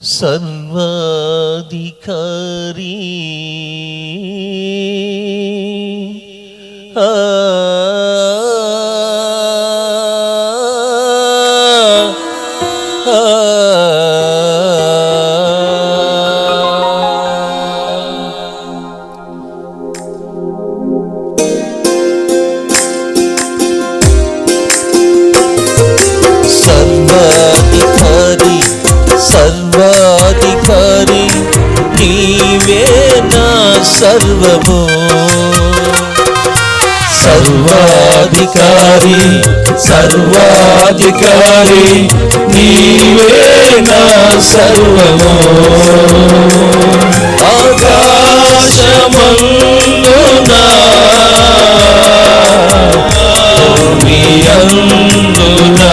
सर्वाधिकार నా సర్వము. సర్వాధికారి సర్వాధికారి నీవే నా సర్వము. ఆకాశమందునా భూమి అందునా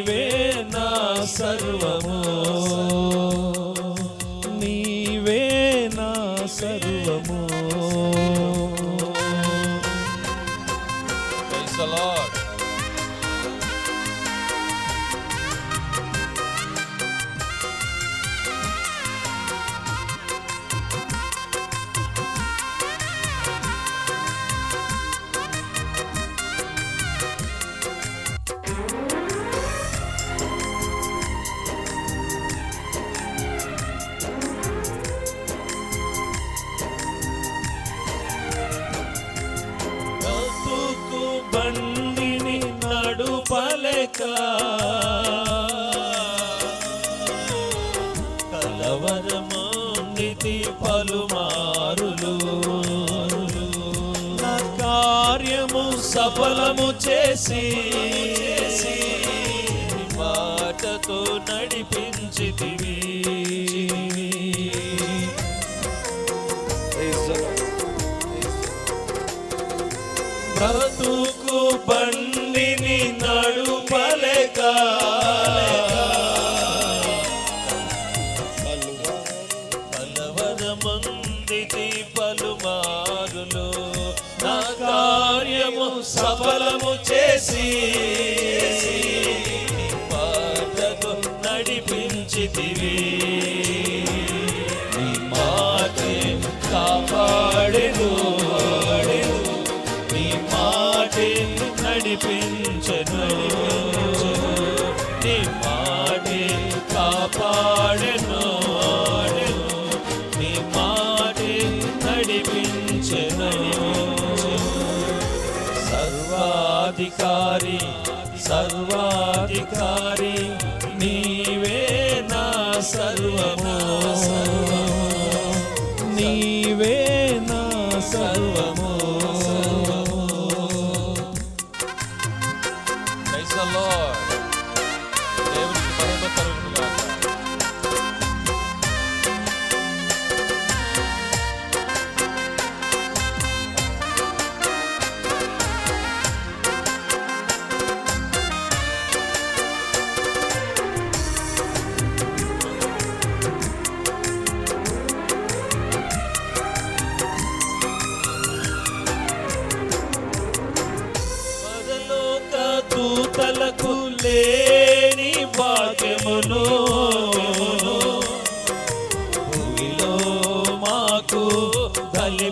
the Lord. నడుపలేక కలవరమందితి పలుమారులు. నా కార్యము సఫలము చేసి మాటతో నడిపించితివి. బ్రతుకు కార్యము సఫలము చేసి పాటతో నడిపించితివి. సర్వాధికారి సర్వాధికారి నీవే నా సర్వము. నీవే నా సర్వము. Praise the Lord. దేవునికి మహిమ కలుగును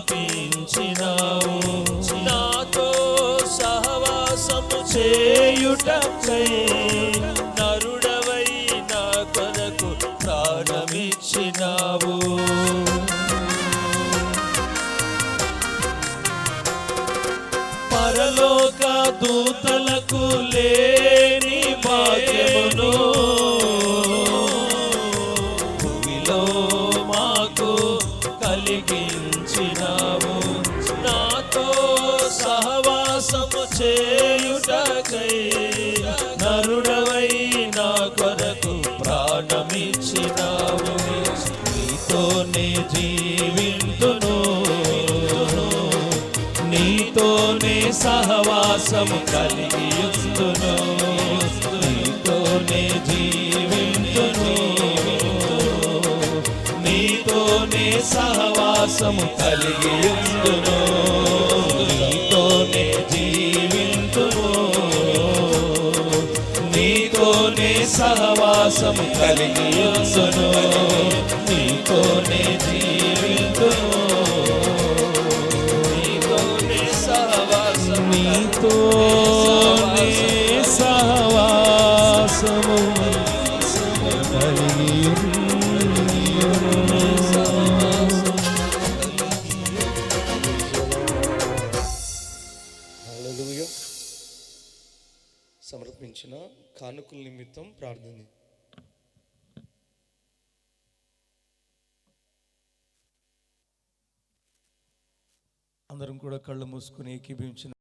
కల్పించినావు నాతో సహవాసము చేయుటకై నరుడవై నా కొరకు ప్రాణమిచ్చినావు. పరలోక దూతలకు లేని భాగ్యమును చేయుటకై నరుడవై నా కొరకు ప్రాణమిచ్చినావు. నీతోనే జీవింతును. నీతోనే సహవాసము కలిగి యుస్తును నీతోనే జీవింతును. నీతోనే సహవాసము కలిగి యుస్తును నీతోనే సహవాసము కలిగి యుస్తును సమర్పించిన కానుకల నిమిత్తం ప్రార్థన అందరం కూడా కళ్ళు మూసుకుని ఏకీభించిన